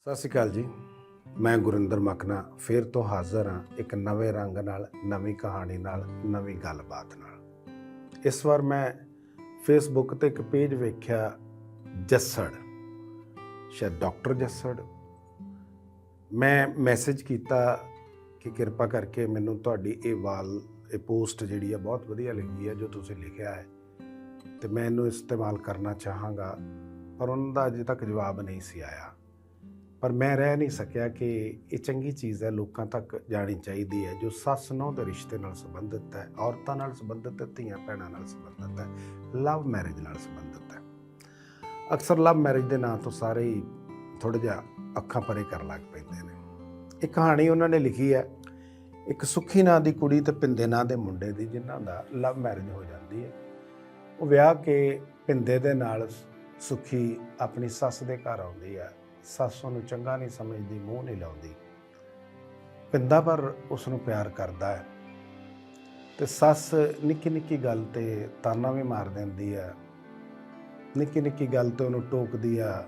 ਸਤਿ ਸ਼੍ਰੀ ਅਕਾਲ ਜੀ। ਮੈਂ ਗੁਰਿੰਦਰ ਮਖਨਾ ਫੇਰ ਤੋਂ ਹਾਜ਼ਰ ਹਾਂ ਇੱਕ ਨਵੇਂ ਰੰਗ ਨਾਲ, ਨਵੀਂ ਕਹਾਣੀ ਨਾਲ, ਨਵੀਂ ਗੱਲਬਾਤ ਨਾਲ। ਇਸ ਵਾਰ ਮੈਂ ਫੇਸਬੁੱਕ ਤੇ ਇੱਕ ਪੇਜ ਵੇਖਿਆ, ਜੱਸੜ। ਸ਼ਾਇਦ ਡਾਕਟਰ ਜੱਸੜ। ਮੈਂ ਮੈਸੇਜ ਕੀਤਾ ਕਿ ਕਿਰਪਾ ਕਰਕੇ ਮੈਨੂੰ ਤੁਹਾਡੀ ਇਹ ਵਾਲ, ਇਹ ਪੋਸਟ ਜਿਹੜੀ ਆ ਬਹੁਤ ਵਧੀਆ ਲੱਗੀ ਹੈ ਜੋ ਤੁਸੀਂ ਲਿਖਿਆ ਹੈ। ਤੇ ਮੈਂ ਇਹਨੂੰ ਇਸਤੇਮਾਲ ਕਰਨਾ ਚਾਹਾਂਗਾ, ਪਰ ਉਹਨਾਂ ਦਾ ਅਜੇ ਤੱਕ ਜਵਾਬ ਨਹੀਂ ਸੀ ਆਇਆ। ਪਰ ਮੈਂ ਰਹਿ ਨਹੀਂ ਸਕਿਆ ਕਿ ਇਹ ਚੰਗੀ ਚੀਜ਼ ਹੈ, ਲੋਕਾਂ ਤੱਕ ਜਾਣੀ ਚਾਹੀਦੀ ਹੈ, ਜੋ ਸੱਸ, ਨੌ ਦੇ ਰਿਸ਼ਤੇ ਨਾਲ ਸੰਬੰਧਿਤ ਹੈ, ਔਰਤਾਂ ਨਾਲ ਸੰਬੰਧਿਤ ਹੈ, ਧੀਆਂ ਭੈਣਾਂ ਨਾਲ ਸੰਬੰਧਿਤ ਹੈ, ਲਵ ਮੈਰਿਜ ਨਾਲ ਸੰਬੰਧਿਤ ਹੈ। ਅਕਸਰ ਲਵ ਮੈਰਿਜ ਦੇ ਨਾਂ ਤੋਂ ਸਾਰੇ ਹੀ ਥੋੜਾ ਜਿਹਾ ਅੱਖਾਂ ਪਰੇ ਕਰਨ ਲੱਗ ਪੈਂਦੇ ਨੇ। ਇਹ ਕਹਾਣੀ ਉਹਨਾਂ ਨੇ ਲਿਖੀ ਹੈ, ਇੱਕ ਸੁੱਖੀ ਨਾਂ ਦੀ ਕੁੜੀ ਤੇ ਪਿੰਦੇ ਨਾਂ ਦੇ ਮੁੰਡੇ ਦੀ, ਜਿਨ੍ਹਾਂ ਦਾ ਲਵ ਮੈਰਿਜ ਹੋ ਜਾਂਦੀ ਹੈ। ਉਹ ਵਿਆਹ ਕੇ ਪਿੰਦੇ ਦੇ ਨਾਲ ਸੁੱਖੀ ਆਪਣੀ ਸੱਸ ਦੇ ਘਰ ਆਉਂਦੀ ਆ। ਸੱਸ ਉਹਨੂੰ ਚੰਗਾ ਨਹੀਂ ਸਮਝਦੀ, ਮੂੰਹ ਨਹੀਂ ਲਾਉਂਦੀ। ਪਿੰਦਾ ਪਰ ਉਸ ਨੂੰ ਪਿਆਰ ਕਰਦਾ ਹੈ। ਤੇ ਸੱਸ ਨਿੱਕੀ ਨਿੱਕੀ ਗੱਲ ਤੇ ਤਾਨਾ ਵੀ ਮਾਰ ਦਿੰਦੀ ਹੈ ਨਿੱਕੀ ਨਿੱਕੀ ਗੱਲ ਤੇ ਉਹਨੂੰ ਟੋਕਦੀ ਆ।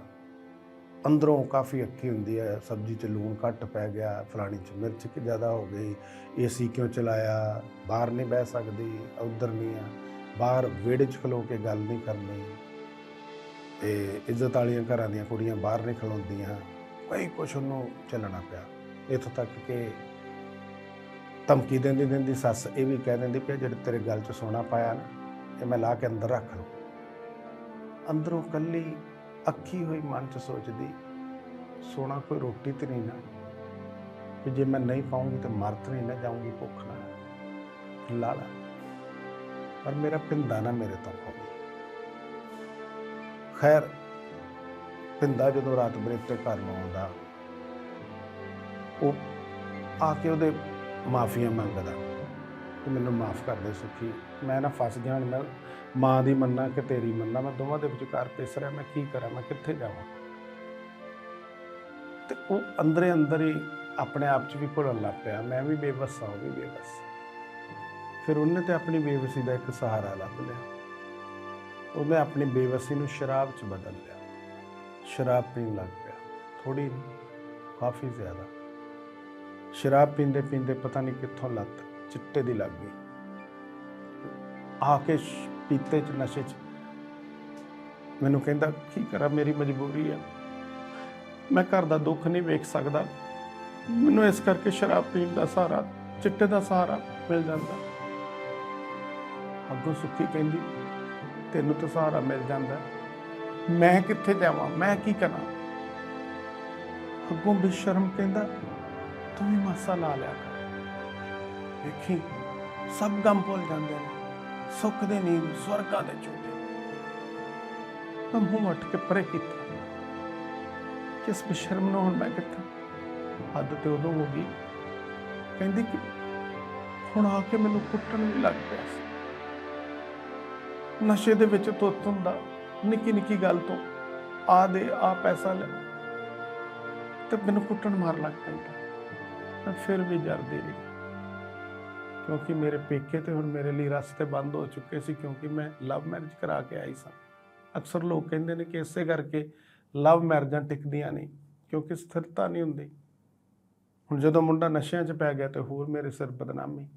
ਅੰਦਰੋਂ ਕਾਫੀ ਅੱਖੀ ਹੁੰਦੀ ਹੈ ਸਬਜ਼ੀ 'ਚ ਲੂਣ ਘੱਟ ਪੈ ਗਿਆ, ਫਲਾਣੀ 'ਚ ਮਿਰਚ ਜ਼ਿਆਦਾ ਹੋ ਗਈ। ਏਸੀ ਕਿਉਂ ਚਲਾਇਆ? ਬਾਹਰ ਨਹੀਂ ਬਹਿ ਸਕਦੀ, ਉਧਰ ਨਹੀਂ ਆ। ਬਾਹਰ ਵਿਹੜੇ 'ਚ ਖਲੋ ਕੇ ਗੱਲ ਨਹੀਂ ਕਰਨੀ। ਤੇ ਇੱਜ਼ਤ ਵਾਲੀਆਂ ਘਰਾਂ ਦੀਆਂ ਕੁੜੀਆਂ ਬਾਹਰ ਨਹੀਂ ਖਲੋਂਦੀਆਂ। ਕਈ ਕੁਛ ਉਹਨੂੰ ਚੱਲਣਾ ਪਿਆ। ਇੱਥੋਂ ਤੱਕ ਕਿ ਧਮਕੀ ਦਿੰਦੀ ਦਿੰਦੀ ਸੱਸ ਇਹ ਵੀ ਕਹਿ ਦਿੰਦੀ ਪਿਆ ਜਿਹੜੇ ਤੇਰੇ ਗੱਲ 'ਚ ਸੋਨਾ ਪਾਇਆ ਨਾ, ਇਹ ਮੈਂ ਲਾ ਕੇ ਅੰਦਰ ਰੱਖ ਲਵਾਂ ਅੰਦਰੋਂ ਕੱਲੀ ਅੱਖੀ ਹੋਈ ਮਨ 'ਚ ਸੋਚਦੀ, ਸੋਨਾ ਕੋਈ ਰੋਟੀ ਤੇ ਨਹੀਂ ਨਾ। ਕਿ ਜੇ ਮੈਂ ਨਹੀਂ ਪਾਉਂਗੀ ਤਾਂ ਮਰਤ ਨਹੀਂ ਨਾ ਜਾਊਂਗੀ ਭੁੱਖ ਨਾਲ। ਲਾ ਲਾ ਪਰ ਮੇਰਾ ਪਿੰਦਾ ਨਾ ਮੇਰੇ ਤੋਂ ਹੋਵੇ। ਖੈਰ, ਪਿੰਦਾ ਜਦੋਂ ਰਾਤ ਬਰੇਤੇ ਘਰ ਨੂੰ ਆਉਂਦਾ, ਉਹ ਆ ਕੇ ਉਹਦੇ ਮਾਫ਼ੀਆ ਮੰਗਦਾ ਕਿ ਮੈਨੂੰ ਮਾਫ ਕਰ ਦੇ ਸੁਖੀ। ਮੈਂ ਨਾ ਫਸ ਗਿਆ ਹੁਣ ਮੈਂ ਮਾਂ ਦੀ ਮੰਨਾ ਕਿ ਤੇਰੀ ਮੰਨਾ, ਮੈਂ ਦੋਵਾਂ ਦੇ ਵਿਚਕਾਰ ਪਿਸ ਰਿਹਾ, ਮੈਂ ਕੀ ਕਰਾਂ, ਮੈਂ ਕਿੱਥੇ ਜਾਵਾਂ? ਤੇ ਉਹ ਅੰਦਰੇ ਅੰਦਰ ਹੀ ਆਪਣੇ ਆਪ 'ਚ ਵੀ ਭੁੱਲਣ ਲੱਗ ਪਿਆ। ਮੈਂ ਵੀ ਬੇਬਸ ਹਾਂ, ਉਹ ਵੀ ਬੇਬਸ। ਫਿਰ ਉਹਨੇ ਤੇ ਆਪਣੀ ਬੇਬਸੀ ਦਾ ਇੱਕ ਸਹਾਰਾ ਲੱਭ ਲਿਆ। ਉਹਨੇ ਆਪਣੀ ਬੇਬਸੀ ਨੂੰ ਸ਼ਰਾਬ 'ਚ ਬਦਲ ਲਿਆ। ਸ਼ਰਾਬ ਪੀਣ ਲੱਗ ਪਿਆ। ਥੋੜੀ ਕਾਫੀ ਜ਼ਿਆਦਾ। ਸ਼ਰਾਬ ਪੀਂਦੇ ਪੀਂਦੇ ਪਤਾ ਨਹੀਂ ਕਿੱਥੋਂ ਲੱਤ ਚਿੱਟੇ ਦੀ ਲੱਗ ਗਈ। ਆ ਕੇ ਪੀਤੇ 'ਚ ਨਸ਼ੇ 'ਚ। ਮੈਨੂੰ ਕਹਿੰਦਾ, ਕੀ ਕਰਾਂ, ਮੇਰੀ ਮਜਬੂਰੀ ਆ। ਮੈਂ ਘਰ ਦਾ ਦੁੱਖ ਨਹੀਂ ਵੇਖ ਸਕਦਾ। ਮੈਨੂੰ ਇਸ ਕਰਕੇ ਸ਼ਰਾਬ ਪੀਣ ਦਾ ਸਹਾਰਾ, ਚਿੱਟੇ ਦਾ ਸਹਾਰਾ ਮਿਲ ਜਾਂਦਾ। ਅੱਗੋਂ ਸੁੱਖੀ ਕਹਿੰਦੀ ਤੈਨੂੰ ਤਾਂ ਸਹਾਰਾ ਮਿਲ ਜਾਂਦਾ। ਮੈਂ ਕਿੱਥੇ ਜਾਵਾਂ? ਮੈਂ ਕੀ ਕਰਾਂ? ਅੱਗੋਂ ਬਿਸ਼ਰਮ ਕਹਿੰਦਾ, ਤੂੰ ਵੀ ਮਾਸਾ ਲਾ ਲਿਆ ਕਰ। ਵੇਖੀ, ਸਭ ਗਮ ਭੁੱਲ ਜਾਂਦੇ ਨੇ। ਸੁੱਖ ਦੇ ਨੀਂਦ ਸਵਰਗਾਂ ਦੇ ਝੂਟੇ ਮੈਂ ਮੂੰਹ ਉੱਠ ਕੇ ਪਰੇ ਕੀਤਾ। ਕਿਸ ਬੇਸ਼ਰਮ ਨੂੰ ਹੁਣ ਮੈਂ ਕਿੱਥੇ? ਹੱਦ ਤੇ ਉਦੋਂ ਹੋ ਗਈ। ਕਹਿੰਦੀ ਕਿ ਹੁਣ ਆ ਕੇ ਮੈਨੂੰ ਕੁੱਟਣ ਵੀ ਲੱਗ ਪਿਆ ਸੀ। ਨਸ਼ੇ ਦੇ ਵਿੱਚ ਤੁੱਤ ਹੁੰਦਾ, ਨਿੱਕੀ ਨਿੱਕੀ ਗੱਲ ਤੋਂ ਆ ਦੇ ਆ ਪੈਸਾ ਲੈ ਤੇ ਮੈਨੂੰ ਕੁੱਟਣ ਮਾਰ ਲੱਗ ਪੈਂਦਾ। ਮੈਂ ਫਿਰ ਵੀ ਜਰਦੀ ਰਹੀ। ਕਿਉਂਕਿ ਮੇਰੇ ਪੇਕੇ ਤੇ ਹੁਣ ਮੇਰੇ ਲਈ ਰਸਤੇ ਬੰਦ ਹੋ ਚੁੱਕੇ ਸੀ, ਕਿਉਂਕਿ ਮੈਂ ਲਵ ਮੈਰਿਜ ਕਰਾ ਕੇ ਆਈ ਸਾਂ। ਅਕਸਰ ਲੋਕ ਕਹਿੰਦੇ ਨੇ ਕਿ ਇਸੇ ਕਰਕੇ ਲਵ ਮੈਰਿਜਾਂ ਟਿਕਦੀਆਂ ਨਹੀਂ, ਕਿਉਂਕਿ ਸਥਿਰਤਾ ਨਹੀਂ ਹੁੰਦੀ। ਹੁਣ ਜਦੋਂ ਮੁੰਡਾ ਨਸ਼ਿਆਂ 'ਚ ਪੈ ਗਿਆ ਤੇ ਹੋਰ ਮੇਰੇ ਸਿਰ ਬਦਨਾਮੀ।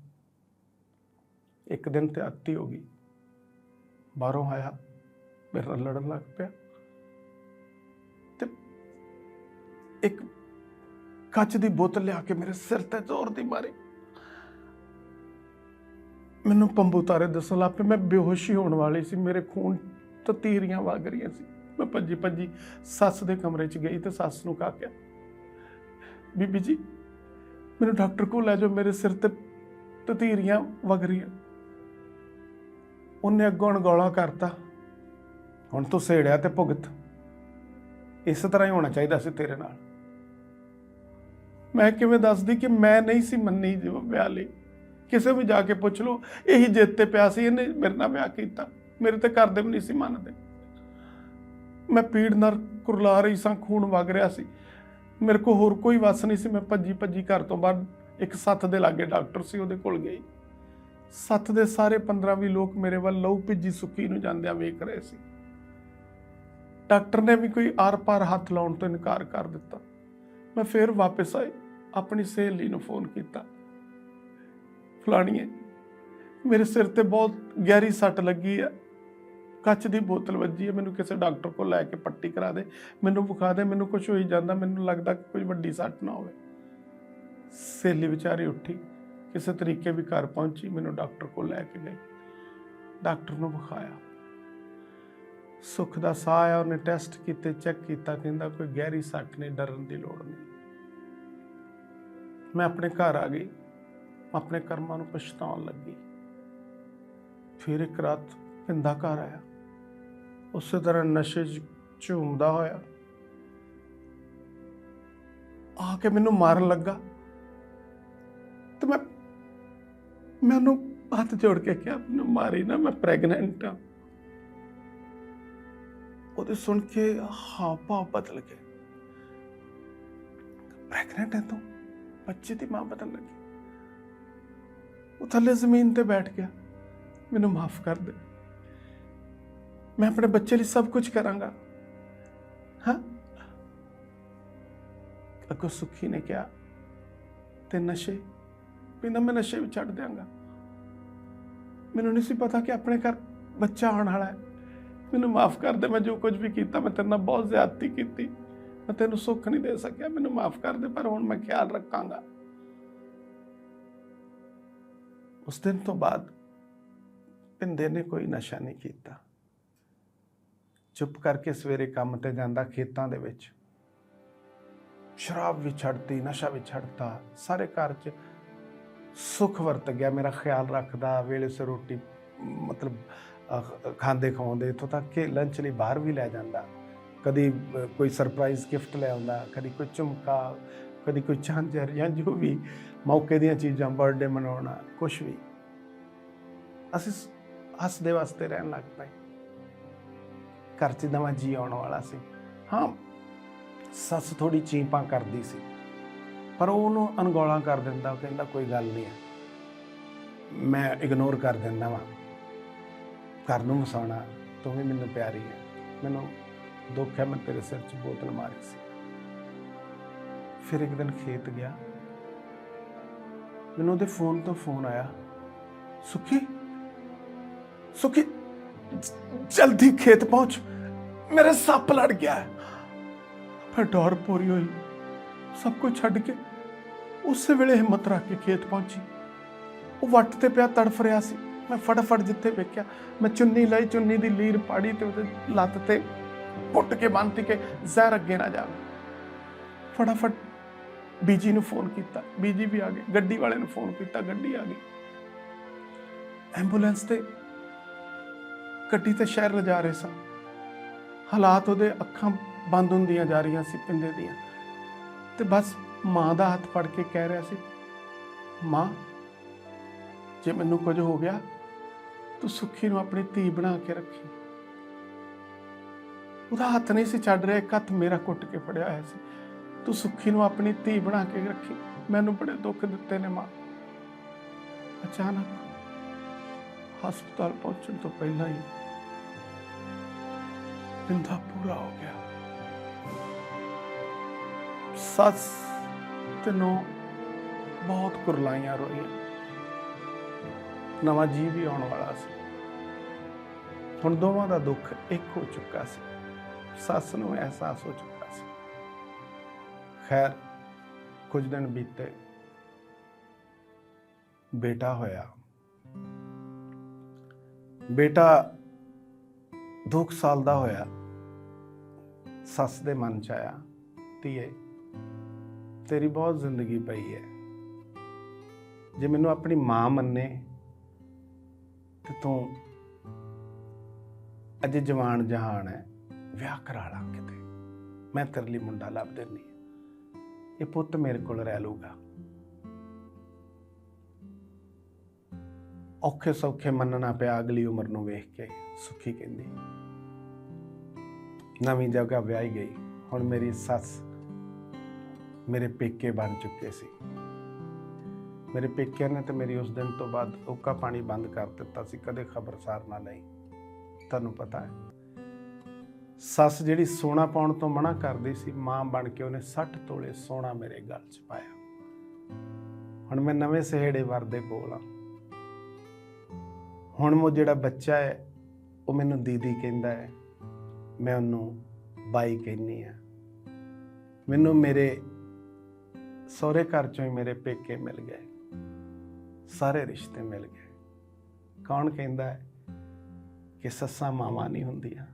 ਇੱਕ ਦਿਨ ਤੇ ਅੱਤੀ ਹੋ ਗਈ। ਬਾਹਰੋਂ ਆਇਆ। ਮੇਰੇ ਨਾਲ ਲੜਨ ਲੱਗ ਪਿਆ। ਤੇ ਇੱਕ ਕੱਚ ਦੀ ਬੋਤਲ ਲਿਆ ਕੇ ਮੇਰੇ ਸਿਰ ਤੇ ਜ਼ੋਰ ਦੀ ਮਾਰੀ। ਮੈਨੂੰ ਪੰਬੂ ਦੱਸਣ ਲੱਗ ਪਏ। ਮੈਂ ਬੇਹੋਸ਼ੀ ਹੋਣ ਵਾਲੀ ਸੀ। ਮੇਰੇ ਖੂਨ ਤੋਂ ਤੀਰੀਆਂ ਵਗ ਰਹੀਆਂ ਸੀ। ਮੈਂ ਭੱਜੀ ਭੱਜੀ ਸੱਸ ਦੇ ਕਮਰੇ 'ਚ ਗਈ ਤੇ ਸੱਸ ਨੂੰ ਕਹਾ ਕਿਹਾ ਬੀਬੀ ਜੀ, ਮੈਨੂੰ ਡਾਕਟਰ ਕੋਲ ਲੈ ਜਾਓ। ਮੇਰੇ ਸਿਰ ਤੇ ਤਤੀਰੀਆਂ ਵਗ ਰਹੀਆਂ। ਉਹਨੇ ਅੱਗੋਂ ਅਣਗੌਲਾ ਕਰਤਾ। ਹੁਣ ਤੂੰ ਸੇੜਿਆ ਤੇ ਭੁਗਤ। ਇਸ ਤਰ੍ਹਾਂ ਹੀ ਹੋਣਾ ਚਾਹੀਦਾ ਸੀ ਤੇਰੇ ਨਾਲ। ਮੈਂ ਕਿਵੇਂ ਦੱਸਦੀ ਕਿ ਮੈਂ ਨਹੀਂ ਸੀ ਮੰਨੀ ਜਿਵੇਂ ਵਿਆਹ ਲਈ। ਕਿਸੇ ਵੀ ਜਾ ਕੇ ਪੁੱਛ ਲਓ, ਇਹੀ ਜਿੱਤ ਤੇ ਪਿਆ ਸੀ, ਇਹਨੇ ਮੇਰੇ ਨਾਲ ਵਿਆਹ ਕੀਤਾ। ਮੇਰੇ ਤੇ ਘਰ ਦੇ ਵੀ ਨਹੀਂ ਸੀ ਮੰਨਦੇ। ਮੈਂ ਪੀੜ ਨਾਲ ਕੁਰਲਾ ਰਹੀ ਸਾਂ, ਖੂਨ ਵਗ ਰਿਹਾ ਸੀ। ਮੇਰੇ ਕੋਲ ਹੋਰ ਕੋਈ ਵਸ ਨਹੀਂ ਸੀ। ਮੈਂ ਭੱਜੀ ਭੱਜੀ ਘਰ ਤੋਂ ਬਾਅਦ ਇੱਕ ਸੱਥ ਦੇ ਲਾਗੇ ਡਾਕਟਰ ਸੀ, ਉਹਦੇ ਕੋਲ ਗਈ। ਸੱਤ ਦੇ ਸਾਰੇ 15 ਵੀ ਲੋਕ ਮੇਰੇ ਵੱਲ ਲਹੂ ਭਿੱਜੀ ਸੁੱਕੀ ਨੂੰ ਜਾਂਦਿਆਂ ਵੇਖ ਰਹੇ ਸੀ। ਡਾਕਟਰ ਨੇ ਵੀ ਕੋਈ ਆਰ-ਪਾਰ ਹੱਥ ਲਾਉਣ ਤੋਂ ਇਨਕਾਰ ਕਰ ਦਿੱਤਾ। ਮੈਂ ਫੇਰ ਵਾਪਸ ਆਈ ਆਪਣੀ ਸਹੇਲੀ ਨੂੰ ਫੋਨ ਕੀਤਾ। ਫਲਾਣੀਏ, ਮੇਰੇ ਸਿਰ ਤੇ ਬਹੁਤ ਗਹਿਰੀ ਸੱਟ ਲੱਗੀ ਆ। ਕੱਚ ਦੀ ਬੋਤਲ ਵੱਜੀ ਹੈ ਮੈਨੂੰ ਕਿਸੇ ਡਾਕਟਰ ਕੋਲ ਲੈ ਕੇ ਪੱਟੀ ਕਰਾ ਦੇ। ਮੈਨੂੰ ਵਿਖਾ ਦੇ, ਮੈਨੂੰ ਕੁਝ ਹੋਈ ਜਾਂਦਾ, ਮੈਨੂੰ ਲੱਗਦਾ ਕਿ ਕੋਈ ਵੱਡੀ ਸੱਟ ਨਾ ਹੋਵੇ। ਸਹੇਲੀ ਵਿਚਾਰੀ ਉੱਠੀ। ਕਿਸੇ ਤਰੀਕੇ ਵੀ ਘਰ ਪਹੁੰਚੀ, ਮੈਨੂੰ ਡਾਕਟਰ ਕੋਲ ਲੈ ਕੇ ਗਈ। ਡਾਕਟਰ ਨੂੰ ਵਿਖਾਇਆ। ਸੁੱਖ ਦਾ ਸਾਹ ਆਇਆ, ਉਹਨੇ ਟੈਸਟ ਕੀਤੇ, ਚੈੱਕ ਕੀਤਾ, ਕਹਿੰਦਾ ਕੋਈ ਗਹਿਰੀ ਸੱਟ ਨਹੀਂ, ਡਰਨ ਦੀ ਲੋੜ ਨਹੀਂ। ਮੈਂ ਆਪਣੇ ਘਰ ਆ ਗਈ। ਆਪਣੇ ਕਰਮਾਂ ਨੂੰ ਪਛਤਾਉਣ ਲੱਗੀ। ਫਿਰ ਇੱਕ ਰਾਤ ਪਿੰਦਾ ਘਰ ਆਇਆ। ਉਸੇ ਤਰ੍ਹਾਂ ਨਸ਼ੇ 'ਚ ਝੂਮਦਾ ਹੋਇਆ। ਆ ਕੇ ਮੈਨੂੰ ਮਾਰਨ ਲੱਗਾ। ਮੈਂ ਉਹਨੂੰ ਹੱਥ ਜੋੜ ਕੇ ਕਿਹਾ, ਮੈਨੂੰ ਮਾਰੀ ਨਾ, ਮੈਂ ਪ੍ਰੈਗਨੈਂਟ ਆ ਉਹਦੇ ਸੁਣ ਕੇ ਹਾਵ ਭਾਵ ਬਦਲ ਗਏ। ਪ੍ਰੈਗਨੈਂਟ ਹੈ ਤੂੰ? ਬੱਚੇ ਦੀ ਮਾਂ ਬਦਲ ਲੱਗੀ। ਉਹ ਥੱਲੇ ਜ਼ਮੀਨ ਤੇ ਬੈਠ ਗਿਆ। ਮੈਨੂੰ ਮਾਫ ਕਰ ਦੇ। ਮੈਂ ਆਪਣੇ ਬੱਚੇ ਲਈ ਸਭ ਕੁਝ ਕਰਾਂਗਾ। ਹਾਂ? ਅੱਗੋਂ ਸੁਖੀ ਨੇ ਕਿਹਾ, ਤੇ ਨਸ਼ੇ ਕਹਿੰਦਾ ਮੈਂ ਨਸ਼ੇ ਵੀ ਛੱਡ ਦਿਆਂਗਾ। ਮੈਨੂੰ ਨਹੀਂ ਸੀ ਪਤਾ ਕਿ ਆਪਣੇ ਘਰ ਬੱਚਾ ਆਉਣ ਵਾਲਾ ਹੈ। ਮੈਨੂੰ ਮਾਫ ਕਰ ਦੇ, ਮੈਂ ਜੋ ਕੁਝ ਵੀ ਕੀਤਾ, ਮੈਂ ਤੇਰੇ ਨਾਲ ਬਹੁਤ ਜ਼ਿਆਦਤੀ ਕੀਤੀ। ਮੈਂ ਤੈਨੂੰ ਸੁੱਖ ਨਹੀਂ ਦੇ ਸਕਿਆ, ਮੈਨੂੰ ਮਾਫ ਕਰ ਦੇ, ਪਰ ਹੁਣ ਮੈਂ ਖਿਆਲ ਰੱਖਾਂਗਾ। ਉਸ ਦਿਨ ਤੋਂ ਬਾਅਦ ਪਿੰਦੇ ਨੇ ਕੋਈ ਨਸ਼ਾ ਨਹੀਂ ਕੀਤਾ। ਚੁੱਪ ਕਰਕੇ ਸਵੇਰੇ ਕੰਮ ਤੇ ਜਾਂਦਾ ਖੇਤਾਂ ਦੇ ਵਿੱਚ। ਸ਼ਰਾਬ ਵੀ ਛੱਡਤੀ, ਨਸ਼ਾ ਵੀ ਛੱਡਤਾ, ਸਾਰੇ ਘਰ 'ਚ ਸੁੱਖ ਵਰਤ ਗਿਆ ਮੇਰਾ ਖਿਆਲ ਰੱਖਦਾ, ਵੇਲੇ ਸਿਰ ਰੋਟੀ, ਮਤਲਬ ਖਾਂਦੇ ਖਵਾਉਂਦੇ, ਇੱਥੋਂ ਤੱਕ ਕਿ ਲੰਚ ਲਈ ਬਾਹਰ ਵੀ ਲੈ ਜਾਂਦਾ। ਕਦੀ ਕੋਈ ਸਰਪ੍ਰਾਈਜ਼ ਗਿਫਟ ਲੈ ਆਉਂਦਾ, ਕਦੀ ਕੋਈ ਝੁਮਕਾ, ਕਦੀ ਕੋਈ ਚਾਂਜਰ ਜਾਂ ਜੋ ਵੀ ਮੌਕੇ ਦੀਆਂ ਚੀਜ਼ਾਂ ਬਰਥਡੇ ਮਨਾਉਣਾ ਕੁਝ ਵੀ। ਅਸੀਂ ਹੱਸਦੇ ਵਾਸਤੇ ਰਹਿਣ ਲੱਗ ਪਏ। ਘਰ 'ਚ ਨਵਾਂ ਜੀ ਆਉਣ ਵਾਲਾ ਸੀ। ਹਾਂ, ਸੱਸ ਥੋੜੀ ਚੀਂਪਾਂ ਕਰਦੀ ਸੀ। ਪਰ ਉਹਨੂੰ ਅਣਗੌਲਾ ਕਰ ਦਿੰਦਾ, ਉਹ ਕਹਿੰਦਾ ਕੋਈ ਗੱਲ ਨਹੀਂ ਹੈ। ਮੈਂ ਇਗਨੋਰ ਕਰ ਦਿੰਦਾ ਵਾਂ। ਘਰ ਨੂੰ ਵਸਾਉਣਾ ਤੂੰ ਵੀ ਮੈਨੂੰ ਪਿਆਰੀ ਹੈ। ਮੈਨੂੰ ਦੁੱਖ ਹੈ, ਮੈਂ ਤੇਰੇ ਸਿਰ 'ਚ ਬੋਤਲ ਮਾਰੀ ਸੀ। ਫਿਰ ਇੱਕ ਦਿਨ ਖੇਤ ਗਿਆ। ਮੈਨੂੰ ਉਹਦੇ ਫੋਨ ਤੋਂ ਫੋਨ ਆਇਆ। ਸੁਖੀ ਸੁਖੀ, ਜਲਦੀ ਖੇਤ ਪਹੁੰਚ। ਮੇਰੇ ਸੱਪ ਲੜ ਗਿਆ। ਹੈ ਫਿਰ ਡਰ ਪੂਰੀ ਹੋਈ। ਸਭ ਕੁਝ ਛੱਡ ਕੇ ਉਸੇ ਵੇਲੇ ਹਿੰਮਤ ਰੱਖ ਕੇ ਖੇਤ ਪਹੁੰਚੀ। ਉਹ ਵੱਟ ਤੇ ਪਿਆ ਤੜਫ ਰਿਹਾ ਸੀ। ਮੈਂ ਫਟਾਫਟ ਜਿੱਥੇ ਵੇਖਿਆ, ਮੈਂ ਚੁੰਨੀ ਲਈ, ਚੁੰਨੀ ਦੀ ਲੀਰ ਪਾੜੀ ਤੇ ਉਹਦੇ ਲੱਤ ਤੇ ਪੁੱਟ ਕੇ ਬੰਨ੍ਹਤੀ ਕਿ ਜ਼ਹਿਰ ਅੱਗੇ ਨਾ ਜਾਵੇ ਫਟਾਫਟ ਬੀਜੀ ਨੂੰ ਫੋਨ ਕੀਤਾ। ਬੀਜੀ ਵੀ ਆ ਗਏ ਗੱਡੀ ਵਾਲੇ ਨੂੰ ਫੋਨ ਕੀਤਾ। ਗੱਡੀ ਆ ਗਈ। ਐਂਬੂਲੈਂਸ ਤੇ ਗੱਡੀ ਤੇ ਸ਼ਹਿਰ ਲਿਜਾ ਰਹੇ ਸਾਂ। ਹਾਲਾਤ ਉਹਦੇ ਅੱਖਾਂ ਬੰਦ ਹੁੰਦੀਆਂ ਜਾ ਰਹੀਆਂ ਸੀ ਪਿੰਦੇ ਦੀਆਂ। ਤੇ ਬਸ ਮਾਂ ਦਾ ਹੱਥ ਫੜ ਕੇ ਕਹਿ ਰਿਹਾ ਸੀ, ਮਾਂ, ਜੇ ਮੈਨੂੰ ਕੁਝ ਹੋ ਗਿਆ, ਤੂੰ ਸੁੱਖੀ ਨੂੰ ਆਪਣੀ ਧੀ ਬਣਾ ਕੇ ਰੱਖੀ। ਉਹਦਾ ਹੱਥ ਨਹੀਂ ਸੀ ਛੱਡ ਰਿਹਾ, ਇੱਕ ਹੱਥ ਮੇਰਾ ਕੁੱਟ ਕੇ ਫੜਿਆ ਹੋਇਆ ਸੀ। ਤੂੰ ਸੁੱਖੀ ਨੂੰ ਆਪਣੀ ਧੀ ਬਣਾ ਕੇ ਰੱਖੀ। ਮੈਨੂੰ ਬੜੇ ਦੁੱਖ ਦਿੱਤੇ ਨੇ, ਮਾਂ। ਅਚਾਨਕ ਹਸਪਤਾਲ ਪਹੁੰਚਣ ਤੋਂ ਪਹਿਲਾਂ ਹੀ ਪਿੰਦਾ ਪੂਰਾ ਹੋ ਗਿਆ। ਸੱਸ ਤੇ ਨੌ ਬਹੁਤ ਕੁਰਲਾਈਆਂ ਰੋਈਆਂ। ਨਵਾਂ ਜੀ ਵੀ ਆਉਣ ਵਾਲਾ ਸੀ। ਹੁਣ ਦੋਵਾਂ ਦਾ ਦੁੱਖ ਇੱਕ ਹੋ ਚੁੱਕਾ ਸੀ। ਸੱਸ ਨੂੰ ਅਹਿਸਾਸ ਹੋ ਚੁੱਕਾ ਸੀ। ਖੈਰ, ਕੁਝ ਦਿਨ ਬੀਤੇ। ਬੇਟਾ ਹੋਇਆ। ਬੇਟਾ 2 ਸਾਲ ਦਾ ਹੋਇਆ। ਸੱਸ ਦੇ ਮਨ ਚ ਆਇਆ, ਧੀਏ। ਤੇਰੀ ਬਹੁਤ ਜ਼ਿੰਦਗੀ ਪਈ ਹੈ। ਜੇ ਮੈਨੂੰ ਆਪਣੀ ਮਾਂ ਮੰਨੇ, ਤੇ ਤੂੰ ਅਜੇ ਜਵਾਨ ਜਹਾਨ ਹੈ, ਵਿਆਹ ਕਰਾ ਲਾ ਕਿਤੇ। ਮੈਂ ਤੇਰੇ ਲਈ ਮੁੰਡਾ ਲੱਭ ਦਿੰਨੀ ਇਹ ਪੁੱਤ ਮੇਰੇ ਕੋਲ ਰਹਿ ਲੂਗਾ ਔਖੇ ਸੌਖੇ ਮੰਨਣਾ ਪਿਆ ਅਗਲੀ ਉਮਰ ਨੂੰ ਵੇਖ ਕੇ ਸੁਖੀ ਕਹਿੰਦੀ, ਨਵੀਂ ਜਗ੍ਹਾ ਵਿਆਹੀ ਗਈ। ਹੁਣ ਮੇਰੀ ਸੱਸ ਮੇਰੇ ਪੇਕੇ ਬਣ ਚੁੱਕੇ ਸੀ। ਮੇਰੇ ਪੇਕਿਆਂ ਨੇ ਤੇ ਮੇਰੀ ਉਸ ਦਿਨ ਤੋਂ ਬਾਅਦ ਓਕਾ ਪਾਣੀ ਬੰਦ ਕਰ ਦਿੱਤਾ ਸੀ, ਕਦੇ ਖਬਰਸਾਰ ਨਾ ਲਈ। ਤੁਹਾਨੂੰ ਪਤਾ ਹੈ, ਸੱਸ ਜਿਹੜੀ ਸੋਨਾ ਪਾਉਣ ਤੋਂ ਮਨਾ ਕਰਦੀ ਸੀ, ਮਾਂ ਬਣ ਕੇ ਉਹਨੇ 60 ਤੋਲੇ ਸੋਨਾ ਮੇਰੇ ਗਲ 'ਚ ਪਾਇਆ। ਹੁਣ ਮੈਂ ਨਵੇਂ ਸਹੇੜੇ ਵਰਦੇ ਕੋਲ ਆ ਹੁਣ ਉਹ ਜਿਹੜਾ ਬੱਚਾ ਹੈ, ਉਹ ਮੈਨੂੰ ਦੀਦੀ ਕਹਿੰਦਾ ਹੈ, ਮੈਂ ਉਹਨੂੰ ਬਾਈ ਕਹਿੰਨੀ ਆ ਮੈਨੂੰ ਮੇਰੇ ਸਹੁਰੇ ਘਰ ਚੋਂ ਹੀ ਮੇਰੇ ਪੇਕੇ ਮਿਲ ਗਏ। ਸਾਰੇ ਰਿਸ਼ਤੇ ਮਿਲ ਗਏ। ਕੌਣ ਕਹਿੰਦਾ ਹੈ ਕਿ ਸੱਸਾਂ ਮਾਵਾਂ ਨਹੀਂ ਹੁੰਦੀਆਂ?